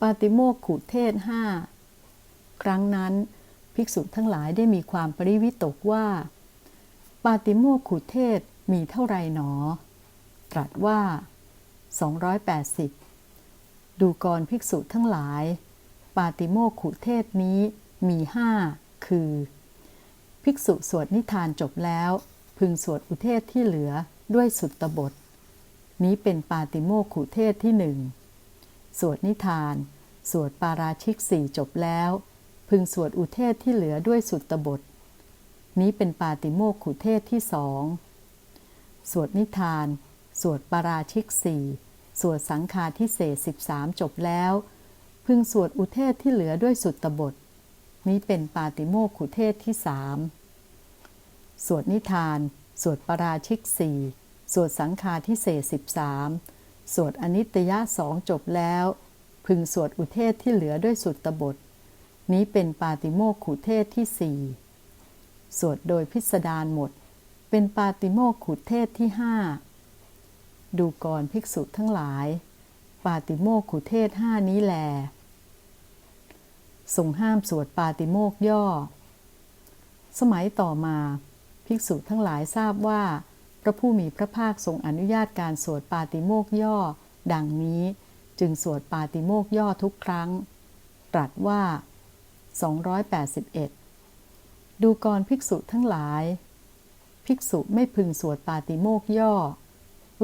ปาติโมกขุเทศห้าครั้งนั้น ภิกษุทั้งหลายได้มีความปริวิตกว่า ปาติโมกขุเทศมีเท่าไรหนอ ตรัสว่า 280 ดูกรภิกษุทั้งหลาย ปาติโมกขุเทศนี้มีห้าคือ ภิกษุสวดนิทานจบแล้ว พึงสวดอุเทศที่เหลือด้วยสุตตบท นี้เป็นปาติโมกขุเทศที่หนึ่ง สวดนิทาน สวดปาราชิกสี่จบแล้ว พึงสวดอุเทศที่เหลือด้วยสุตตบท นี้เป็นปาติโมกขุเทศที่สองสวดนิทาน สวดปาราชิกสี่สวดสังฆาทิเศษสิบสามจบแล้ว พึงสวดอุเทศที่เหลือด้วยสุตตบท นี้เป็นปาติโมกขุเทศที่สามสวดนิทาน สวดปาราชิกสี่สวดสังฆาทิเศษสิบสาม สวดอนิตยะสองจบแล้ว พึงสวดอุเทศที่เหลือด้วยสุตตบท นี้เป็นปาติโมกขุเทศที่สี่สวดโดยพิสดารหมด เป็นปาติโมกขุเทศที่ห้าดูก่อนภิกษุทั้งหลาย ปาติโมกขุเทศห้านี้แลทรงห้ามสวดปาติโมกย่อ สมัยต่อมา ภิกษุทั้งหลายทราบว่า พระผู้มีพระภาคทรงอนุญาตการสวดปาติโมกย่อ ดังนี้จึงสวดปาติโมกย่อทุกครั้ง ตรัสว่า 281 ดูกรภิกษุทั้งหลาย ภิกษุไม่พึงสวดปาติโมกย่อ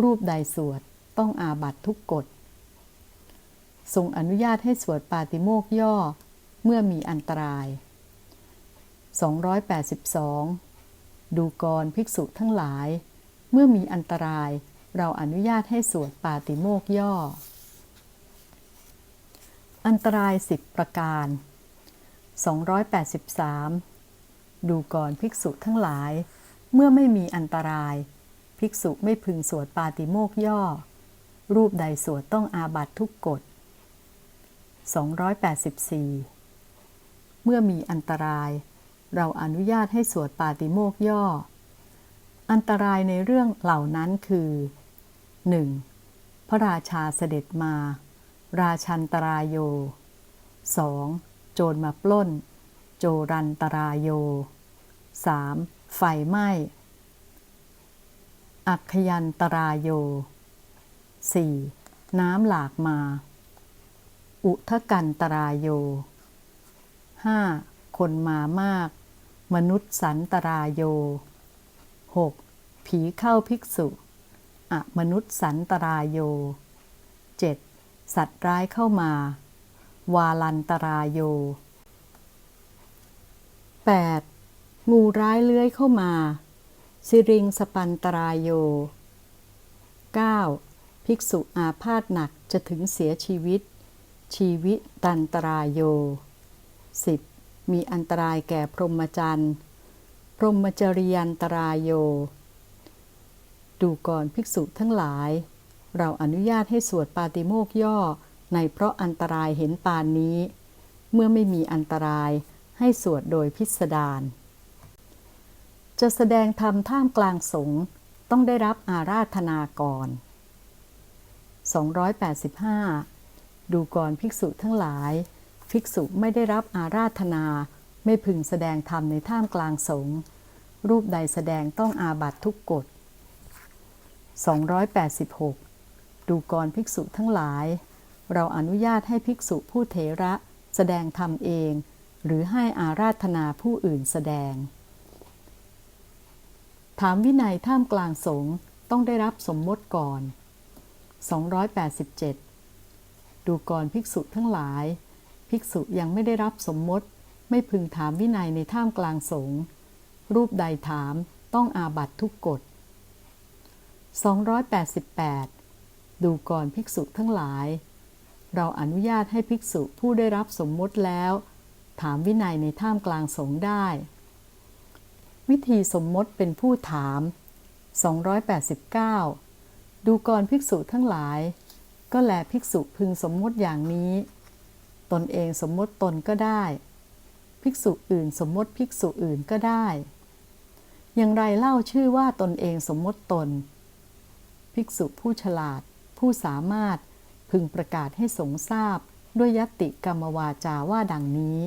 รูปใดสวดต้องอาบัตทุกกฎ ทรงอนุญาตให้สวดปาติโมกย่อเมื่อมีอันตราย 282 ดูกรภิกษุทั้งหลาย เมื่อมีอันตรายเราอนุญาตให้สวดปาติโมกย่อ อันตรายสิบประการ 283 ดูก่อนภิกษุทั้งหลาย เมื่อไม่มีอันตราย ภิกษุไม่พึงสวดปาติโมกย่อ รูปใดสวดต้องอาบัตทุกกฎ 284 เมื่อมีอันตราย เราอนุญาตให้สวดปาติโมกย่อ อันตรายในเรื่องเหล่านั้นคือ 1. พระราชาเสด็จมา ราชันตรายโย 2. โจรมาปล้น โจรันตรายโย 3. ไฟไหม้ อักขยันตรายโย 4. น้ำหลากมา อุทะกันตรายโย 5. คนมามาก มนุษย์สันตรายโย 6. ผีเข้าภิกษุอะมนุษย์สันตรายโย 7. สัตว์ร้ายเข้ามา วาลันตรายโย 8. งูร้ายเลื้อยเข้ามา สิริงสปันตรายโย 9. ภิกษุอาพาธหนักจะถึงเสียชีวิต ชีวิตตันตรายโย 10. มีอันตรายแก่พรหมจรรย์ พรหมจริยันตรายโย ดูก่อนภิกษุทั้งหลาย เราอนุญาตให้สวดปาติโมกย่อในเพราะอันตรายเห็นปานนี้ เมื่อไม่มีอันตรายให้สวดโดยพิสดารจะแสดงธรรมท่ามกลางสงฆ์ต้องได้รับอาราธนาก่อน 285 ดูก่อนภิกษุทั้งหลาย ภิกษุไม่ได้รับอาราธนา ไม่พึงแสดงธรรมในท่ามกลางสงฆ์รูปใดแสดงต้องอาบัตทุกกฎ 286 ดูก่อนภิกษุทั้งหลาย เราอนุญาตให้ภิกษุผู้เถระแสดงธรรมเอง หรือให้อาราธนาผู้อื่นแสดง ถามวินัยท่ามกลางสงฆ์ต้องได้รับสมมติก่อน 287 ดูก่อนภิกษุทั้งหลาย ภิกษุยังไม่ได้รับสมมติ ไม่พึงถามวินัยในท่ามกลางสงฆ์รูปใดถามต้องอาบัตทุกกฎ 288 ดูก่อนภิกษุทั้งหลาย เราอนุญาตให้ภิกษุผู้ได้รับสมมติแล้ว ถามวินัยในท่ามกลางสงฆ์ได้ วิธีสมมติเป็นผู้ถาม 289 ดูก่อนภิกษุทั้งหลาย ก็แลภิกษุพึงสมมติอย่างนี้ ตนเองสมมติตนก็ได้ ภิกษุอื่น สมมติภิกษุอื่นก็ได้ อย่างไรเล่าชื่อว่าตนเองสมมติตน ภิกษุผู้ฉลาด ผู้สามารถพึงประกาศให้สงทราบ ด้วยยติกรรมวาจาว่าดังนี้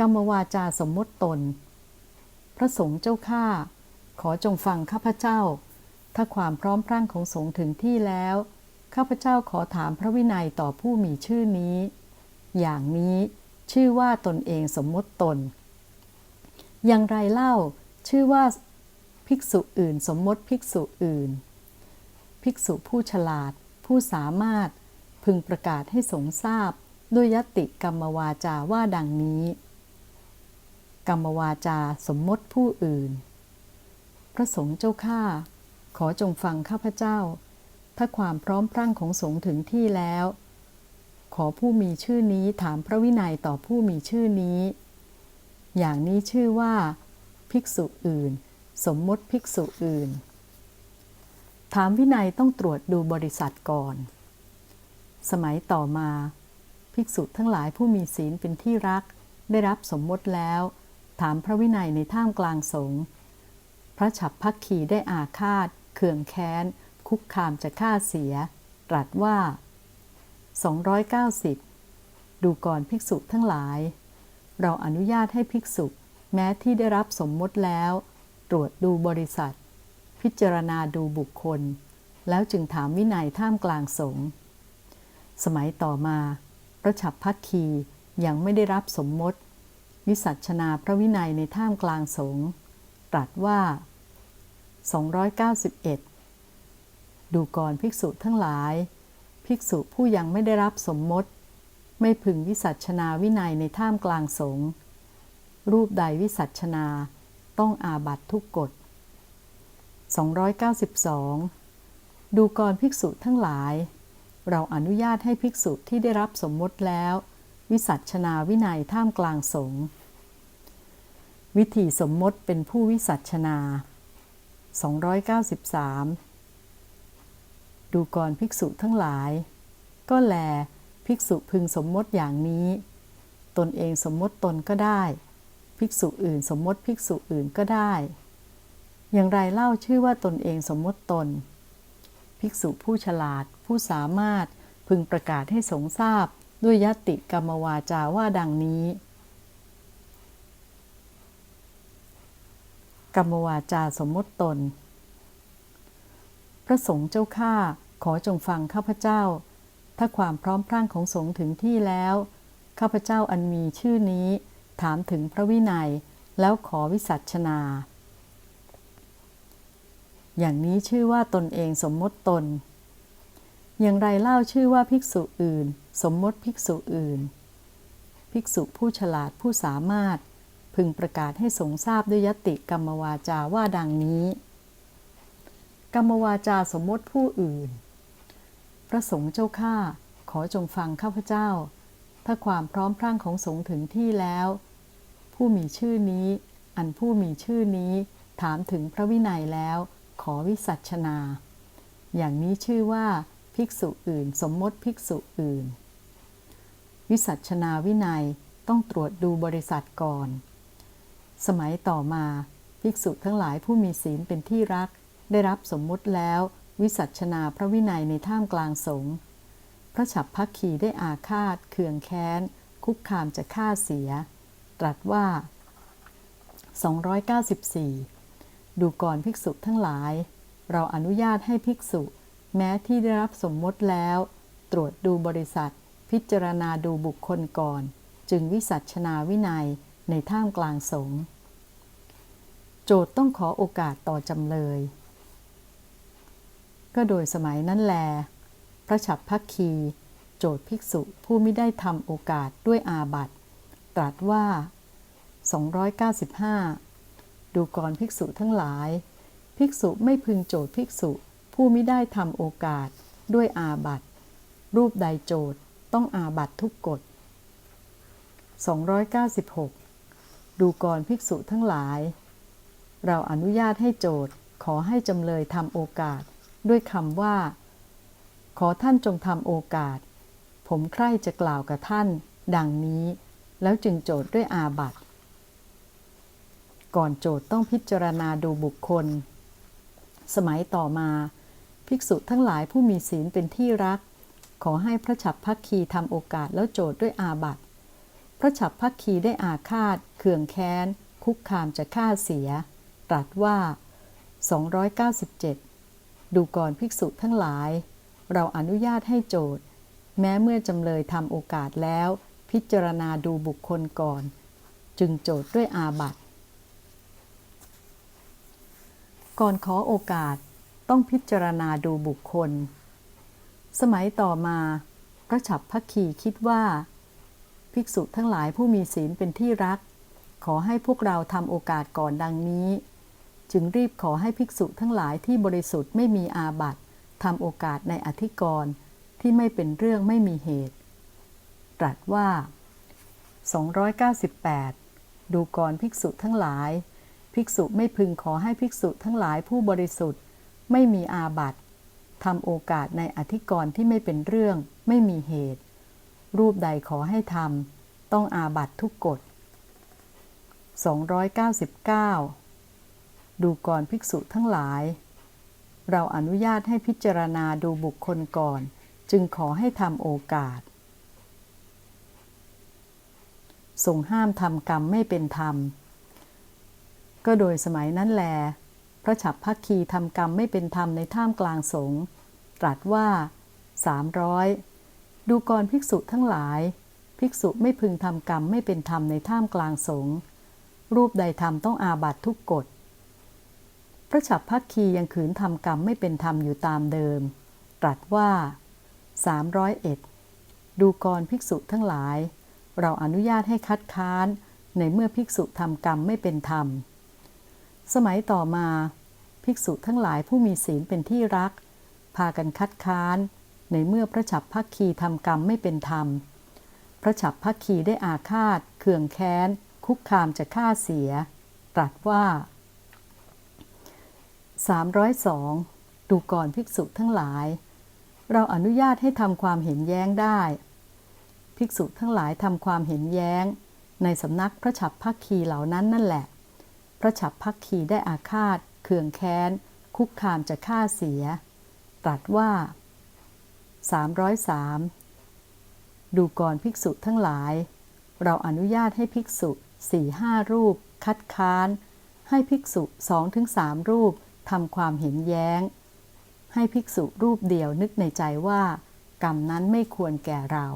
กรรมวาจาสมมติตน พระสงฆ์เจ้าข้าขอจงฟังข้าพเจ้า ถ้าความพร้อมพรั่งของสงฆ์ถึงที่แล้วข้าพเจ้าขอถามพระวินัยต่อผู้มีชื่อนี้ อย่างนี้ ชื่อว่าตนเองสมมติตน อย่างไรเล่า ชื่อว่าภิกษุอื่น สมมติภิกษุอื่น ภิกษุผู้ฉลาด ผู้สามารถพึงประกาศให้สงทราบ ด้วยยติกรรมวาจาว่าดังนี้ กรรมวาจาสมมติผู้อื่น พระสงฆ์เจ้าข้าขอจงฟังข้าพเจ้า ถ้าความพร้อมพรั่งของสงฆ์ถึงที่แล้ว ขอผู้มีชื่อนี้ถามพระวินัยต่อผู้มีชื่อนี้ อย่างนี้ชื่อว่า ภิกษุอื่น สมมติภิกษุอื่น ถามวินัยต้องตรวจดูบริษัทก่อน สมัยต่อมา ภิกษุทั้งหลายผู้มีศีลเป็นที่รัก ได้รับสมมติแล้ว ถามพระวินัยในท่ามกลางสงฆ์พระฉับพักขีได้อาฆาต เคืองแค้น คุกคามจะฆ่าเสีย ตรัสว่า 290 ดูก่อนภิกษุทั้งหลาย เราอนุญาตให้ภิกษุ แม้ที่ได้รับสมมติแล้ว ตรวจดูบริษัท พิจารณาดูบุคคล แล้วจึงถามวินัยท่ามกลางสงฆ์สมัยต่อมาพระฉับพักคียังไม่ได้รับสมมติ วิสัชนาพระวินัยในท่ามกลางสงฆ์ตรัสว่า 291 ดูก่อนภิกษุทั้งหลาย ภิกษุผู้ยังไม่ได้รับสมมติ ไม่พึงวิสัชนาวินัยในท่ามกลางสงฆ์รูปใดวิสัชนาต้องอาบัตทุกกฎ 292 ดูก่อนภิกษุทั้งหลาย เราอนุญาตให้ภิกษุที่ได้รับสมมติแล้ว วิสัชนาวินัยท่ามกลางสงฆ์วิธีสมมติเป็นผู้วิสัชนา 293 ดูก่อนภิกษุทั้งหลาย ก็แล ภิกษุพึงสมมติอย่างนี้ ตนเองสมมติตนก็ได้ ภิกษุอื่นสมมติภิกษุอื่นก็ได้ อย่างไรเล่าชื่อว่าตนเองสมมติตน ภิกษุผู้ฉลาดผู้สามารถพึงประกาศให้สงทราบด้วยยติกรรมวาจาว่าดังนี้ กรรมวาจาสมมติตน พระสงฆ์เจ้าข้า ขอจงฟังข้าพเจ้า ถ้าความพร้อมพรั่งของสงฆ์ถึงที่แล้ว ข้าพเจ้าอันมีชื่อนี้ ถามถึงพระวินัย แล้วขอวิสัชนา อย่างนี้ชื่อว่าตนเองสมมติตน อย่างไรเล่าชื่อว่าภิกษุอื่น สมมติภิกษุอื่น ภิกษุผู้ฉลาดผู้สามารถ พึงประกาศให้สงทราบด้วยยติกรรมวาจาว่าดังนี้กรรมวาจาสมมติผู้อื่น ระสงฆ์เจ้าข้าขอจงฟังข้าพเจ้า ถ้าความพร้อมพรั่งของสงฆ์ถึงที่แล้ว ผู้มีชื่อนี้ อันผู้มีชื่อนี้ถามถึงพระวินัยแล้ว ขอวิสัชนา อย่างนี้ชื่อว่าภิกษุอื่น สมมติภิกษุอื่น วิสัชนาวินัยต้องตรวจดูบริษัทก่อน สมัยต่อมา ภิกษุทั้งหลายผู้มีศีลเป็นที่รัก ได้รับสมมุติแล้ว วิสัชนาพระวินัยในท่ามกลางสงฆ์พระฉับพักขีได้อาฆาตเคืองแค้น คุกคามจะฆ่าเสีย ตรัสว่า 294 ดูก่อนภิกษุทั้งหลาย เราอนุญาตให้ภิกษุ แม้ที่ได้รับสมมติแล้ว ตรวจดูบริษัท พิจารณาดูบุคคลก่อน จึงวิสัชนาวินัยในท่ามกลางสงฆ์โจทย์ต้องขอโอกาสต่อจำเลย ก็โดยสมัยนั้นแล พระฉับพักคี โจทย์ภิกษุผู้ไม่ได้ทำโอกาสด้วยอาบัติตรัสว่า 295 ดูก่อนภิกษุทั้งหลาย ภิกษุไม่พึงโจทย์ภิกษุผู้ไม่ได้ทำโอกาสด้วยอาบัติรูปใดโจทย์ต้องอาบัติทุกกฎ 296 ดูก่อนภิกษุทั้งหลาย เราอนุญาตให้โจทย์ขอให้จำเลยทำโอกาส ด้วยคำว่า ขอท่านจงทำโอกาส ผมใคร่จะกล่าวกับท่าน ดังนี้ แล้วจึงโจทย์ด้วยอาบัตก่อนโจทย์ต้องพิจารณาดูบุคคล สมัยต่อมา ภิกษุทั้งหลายผู้มีศีลเป็นที่รัก ขอให้พระฉับพักคีทำโอกาสแล้วโจทย์ด้วยอาบัตพระฉับพักคีได้อาฆาตเคืองแค้น คุกคามจะฆ่าเสีย ตรัสว่า 297 ดูก่อนภิกษุทั้งหลาย เราอนุญาตให้โจทย์ แม้เมื่อจำเลยทำโอกาสแล้ว พิจารณาดูบุคคลก่อน จึงโจทย์ด้วยอาบัติ ก่อนขอโอกาสต้องพิจารณาดูบุคคล สมัยต่อมา พระฉับพักคีคิดว่า ภิกษุทั้งหลายผู้มีศีลเป็นที่รัก ขอให้พวกเราทำโอกาสก่อนดังนี้ จึงรีบขอให้ภิกษุทั้งหลายที่บริสุทธิ์ไม่มีอาบัติทำโอกาสในอธิกรณ์ที่ไม่เป็นเรื่องไม่มีเหตุ ตรัสว่า 298 ดูก่อนภิกษุทั้งหลาย ภิกษุไม่พึงขอให้ภิกษุทั้งหลายผู้บริสุทธิ์ไม่มีอาบัติทำโอกาสในอธิกรณ์ที่ไม่เป็นเรื่องไม่มีเหตุ รูปใดขอให้ทำต้องอาบัตทุกกฎ299 ดูก่อนภิกษุทั้งหลาย เราอนุญาตให้พิจารณาดูบุคคลก่อน จึงขอให้ทำโอกาส ทรงห้ามทำกรรมไม่เป็นธรรม ก็โดยสมัยนั้นแล พระฉับพักคีทำกรรมไม่เป็นธรรมในท่ามกลางสงฆ์ตรัสว่า 300 ดูกอรภิกษุทั้งหลาย ภิกษุไม่พึงทำกรรมไม่เป็นธรรมในท่ามกลางสงฆ์รูปใดทำต้องอาบัตทุกกฎ ระฉับพักคียังขืนทำกรรมไม่เป็นธรรมอยู่ตามเดิม ตรัสว่า 301 ดูกรภิกษุทั้งหลาย เราอนุญาตให้คัดค้านในเมื่อภิกษุทำกรรมไม่เป็นธรรม สมัยต่อมา ภิกษุทั้งหลายผู้มีศีลเป็นที่รัก พากันคัดค้าน ในเมื่อพระฉับพักคีทำกรรมไม่เป็นธรรม พระฉับพักคีได้อาฆาตเคืองแค้น คุกคามจะฆ่าเสีย ตรัสว่า 302 ดูก่อนภิกษุทั้งหลาย เราอนุญาตให้ทำความเห็นแย้งได้ ภิกษุทั้งหลายทำความเห็นแย้ง ในสำนักพระฉับพักคีเหล่านั้นนั่นแหละ พระฉับพักคีได้อาฆาตเคืองแค้น คุกคามจะฆ่าเสีย ตรัสว่า 303 ดูก่อนภิกษุทั้งหลาย เราอนุญาตให้ภิกษุสี่ห้ารูป คัดค้าน ให้ภิกษุสองถึงสามรูป ทำความเห็นแย้ง ให้ภิกษุรูปเดียวนึกในใจว่า กรรมนั้นไม่ควรแก่เรา